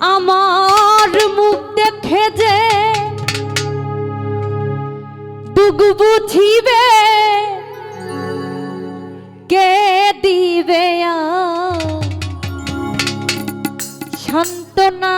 আমার মুখ দেখে যে দুগু বুঝিবে কে দিবে শান্তনা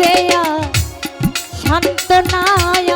দেয়া শান্ত নায়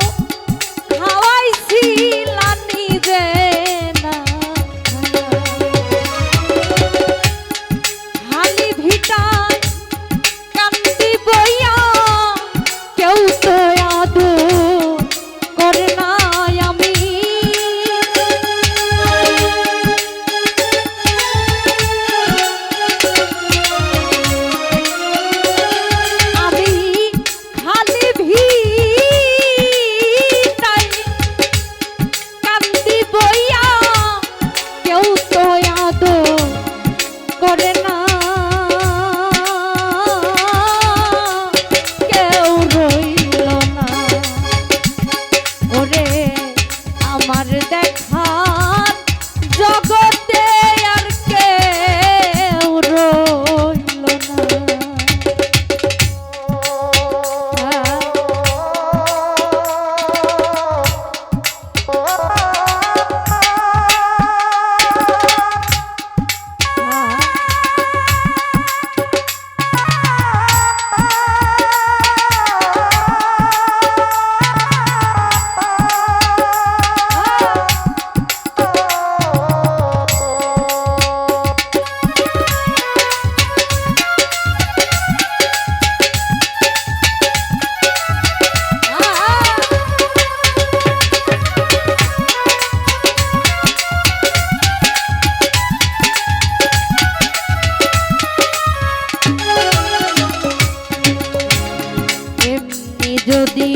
যদি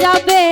যাবে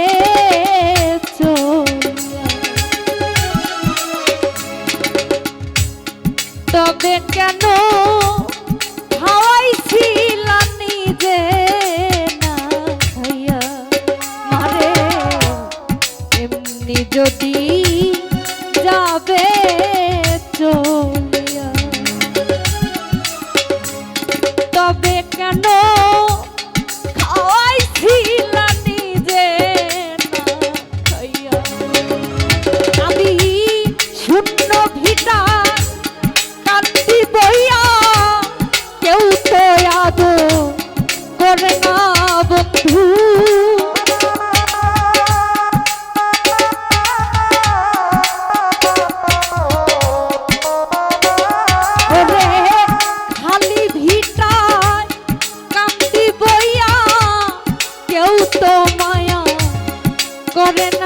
মায়া করেন